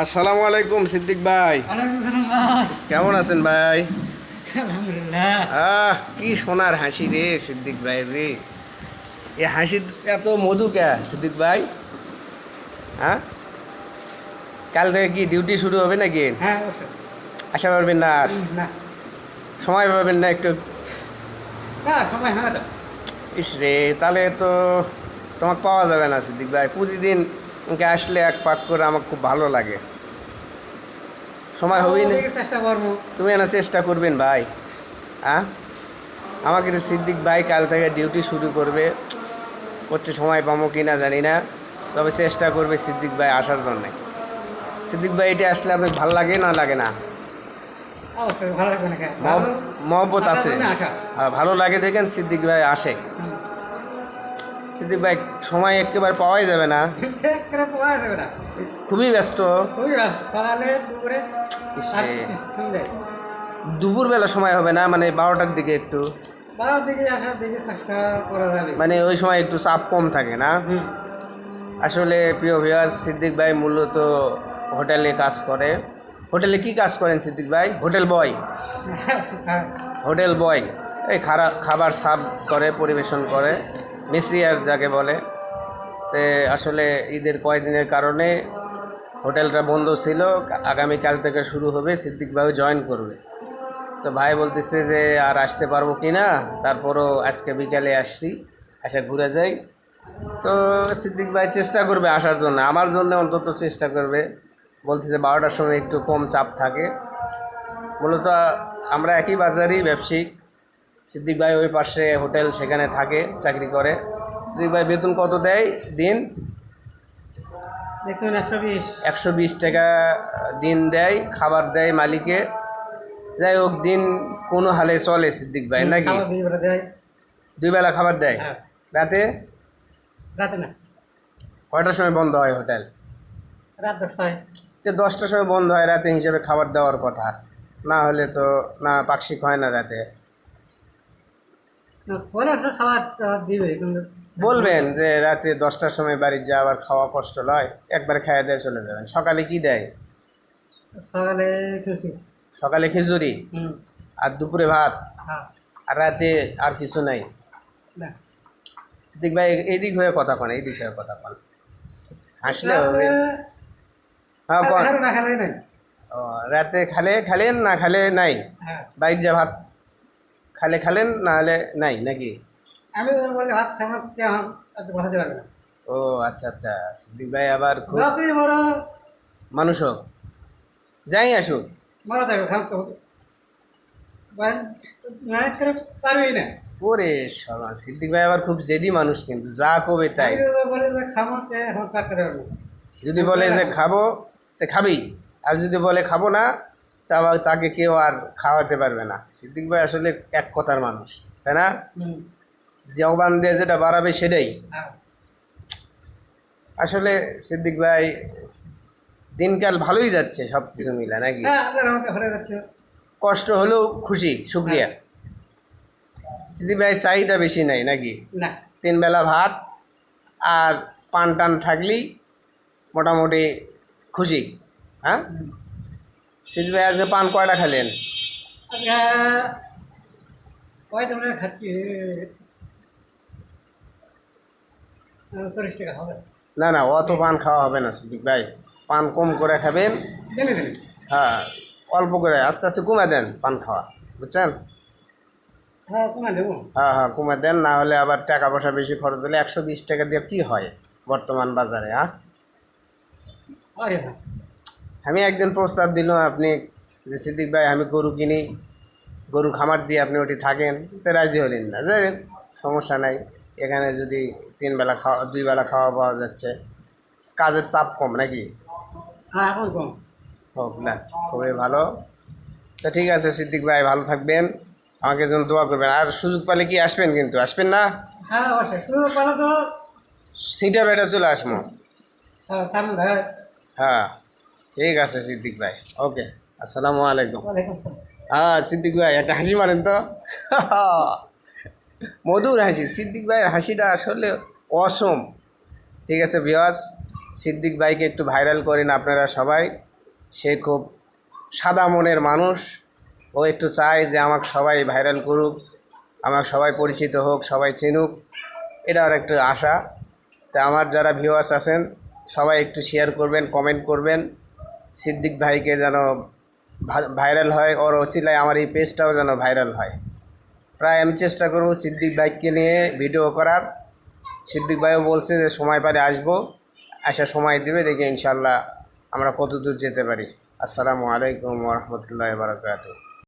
আসসালামু আলাইকুম সিদ্দিক ভাই। কেমন আছেন ভাই? আহ কি সোনার হাসি রে সিদ্দিক ভাই রে। এ হাসি এত মধু কে সিদ্দিক ভাই? হ্যাঁ? কাল থেকে কি ডিউটি শুরু হবে নাকি? হ্যাঁ আশা পারবেন না? সময় পাবেন না একটু? ইস রে তাহলে তো তোমাকে পাওয়া যাবে না সিদ্দিক ভাই। প্রতিদিন আসলে এক পাক করে আমার খুব ভালো লাগে। সময় হবেই না। তুমি না চেষ্টা করবেন ভাই হ্যাঁ আমাকে সিদ্দিক ভাই কাল থেকে ডিউটি শুরু করবে করছে সময় পাবো কি না জানি না তবে চেষ্টা করবে সিদ্দিক ভাই আসার জন্যে। সিদ্দিক ভাই এটা আসলে আপনার ভালো লাগে না লাগে না? মহব্বত আছে। ভালো লাগে দেখেন সিদ্দিক ভাই আসে। সিদ্দিক ভাই সময় একেবারে পাওয়াই যাবে না। পাওয়া যাবে না। খুবই ব্যস্ত। দুপুরবেলা সময় হবে না? মানে বারোটার দিকে একটু। মানে ওই সময় একটু চাপ কম থাকে না? আসলে প্রিয় ভিউয়ার সিদ্দিক ভাই মূলত হোটেলে কাজ করে। হোটেলে কি কাজ করেন সিদ্দিক ভাই? Hotel boy. হ্যাঁ। Hotel boy. এই খারা খাবার সার্ভ করে পরিবেশন করে। মেসিয়ার যাকে বলে, তে আসলে ঈদের কয়েকদিনের কারণে হোটেলটা বন্ধ ছিল, আগামীকাল থেকে শুরু হবে, সিদ্দিক জয়েন করবে। তো ভাই বলতেছে যে, আর আসতে পারব কি না? তারপরও আজকে বিকালে আসছি, আসা ঘুরে যাই। তো সিদ্দিক ভাই চেষ্টা করবে আসার জন্য, আমার জন্য অন্তত চেষ্টা করবে। বলতেছে বারোটার সময় একটু কম চাপ থাকে। মূলত আমরা একই বাজারই ব্যবসায়িক। সিদ্দিক ভাই ওই পাশে হোটেল সেখানে থাকে চাকরি করে। সিদ্দিক ভাই বেতন কত দেয় দিন? একশো বিশ। একশো বিশ টাকা দিন দেয় খাবার দেয় মালিকে। যাই হোক দিন কোনো হালে চলে সিদ্দিক ভাই নাকি? দুই বেলা খাবার দেয়? হ্যাঁ। রাতে? রাতে না। কয়টার সময় বন্ধ হয় হোটেল? রাত দশটায়। দশটার সময় বন্ধ হয় রাতে হিসেবে খাবার দেওয়ার কথা। না হলে তো না পাক্ষিক হয় না রাতে না, পরে ওটা খাবার তো দিবে কিন্তু বলবেন যে রাতে দশটার সময় বাড়ির যা আবার খাওয়া কষ্ট নয় একবার খাইয়ে দিয়ে চলে যাবেন। সকালে কি দেয়? সকালে সকালে খিচুড়ি? আর দুপুরে ভাত? হ্যাঁ। আর রাতে আর কিছু নাই? সিদ্দিক ভাই এইদিক হয়ে কথা কন এইদিক হয়ে কথা কন। হাসলে হবে। হ্যাঁ কন। খেলে রাতে খালে খালেন না খালে নাই? হ্যাঁ। বাইর যা ভাত খালে খালেন না হলে নাই নাকি? আমি বলি কেমন এত বসাতে পারবে না। ও আচ্ছা আচ্ছা। সিদ্দিক ভাই আবার খুব যতই বড় মানুষ হোক। যাই আসুক। মারা যাবে খাম তো। ম্যানেজ করে পারবি না। ওরে শর্মা সিদ্দিক ভাই আবার খুব জেদি মানুষ কিন্তু যা কবে তাই। আমি তো যে খাব কাট যদি বলে যে খাব তো খাবি। আর যদি বলে খাব না তা তাকে কেউ আর খাওয়াতে পারবে না। সিদ্দিক ভাই আসলে এক কথার মানুষ তাই না? জবান দিয়ে যেটা বাড়াবে সেটাই। হ্যাঁ। আসলে সিদ্দিক ভাই দিনকাল ভালোই যাচ্ছে সব কিছু মিলে নাকি? হ্যাঁ কষ্ট হলেও খুশি শুক্রিয়া। সিদ্দিক ভাই চাহিদা বেশি নাই নাকি? তিন বেলা ভাত আর পান টান থাকলেই মোটামুটি খুশি হ্যাঁ? হুম। ভাই আজকে পান কয়টা খেলেন না না অত পান খাওয়া হবে না সিদ্দিক ভাই। পান কম করে খাবেন। হ্যাঁ অল্প করে আস্তে আস্তে কমে দেন পান খাওয়া বুঝছেন? হ্যাঁ হ্যাঁ হ্যাঁ কমে দেন না হলে আবার টাকা পয়সা বেশি খরচ হলে একশো বিশ টাকা দিয়ে কী হয় বর্তমান বাজারে হ্যাঁ? আমি একদিন প্রস্তাব দিলাম আপনি যে সিদ্দিক ভাই আমি গরু কিনি গরু খামার দিয়ে আপনি ওটি থাকেন তো রাজি হলেন না। যে সমস্যা নাই। এখানে যদি তিন বেলা খাওয়া দুই বেলা খাওয়া পাওয়া যাচ্ছে কাজের চাপ কম নাকি? হ্যাঁ এখন কম। হোক না খুবই ভালো। তো ঠিক আছে সিদ্দিক ভাই ভালো থাকবেন। আমাকে জন্য দোয়া করবেন। আর সুযোগ পেলে কি আসবেন কিন্তু? আসবেন না? হ্যাঁ তো সিটা বেটা চলে আসব হ্যাঁ হ্যাঁ। ঠিক আছে সিদ্দিক ভাই। ওকে আসসালামু আলাইকুম। হ্যাঁ সিদ্দিক ভাই একটা হাসি মারেন তো। মধুর হাসি। সিদ্দিক ভাইয়ের হাসিটা আসলে অসম ঠিক আছে বিয়াস সিদ্দিক ভাইকে একটু ভাইরাল করেন আপনারা সবাই। সে খুব সাদা মনের মানুষ। ও একটু চায় যে আমাকে সবাই ভাইরাল করুক আমার সবাই পরিচিত হোক সবাই চিনুক। এটা আর একটু আশা। তা আমার যারা ভিউয়ার্স আছেন সবাই একটু শেয়ার করবেন কমেন্ট করবেন। সিদ্দিক ভাইকে যেন ভাইরাল হয়, ওর ওসিলায় আমার এই পেজটাও যেন ভাইরাল হয়। প্রায় আমি চেষ্টা করব সিদ্দিক ভাইকে নিয়ে ভিডিও করার। সিদ্দিক ভাইও বলছে যে, সময় পারে আসব। আসা সময় দেবে, দেখি ইনশাল্লাহ আমরা কত দূর যেতে পারি। আসসালামু আলাইকুম রহমতুল্লাহ বারকাতুহ।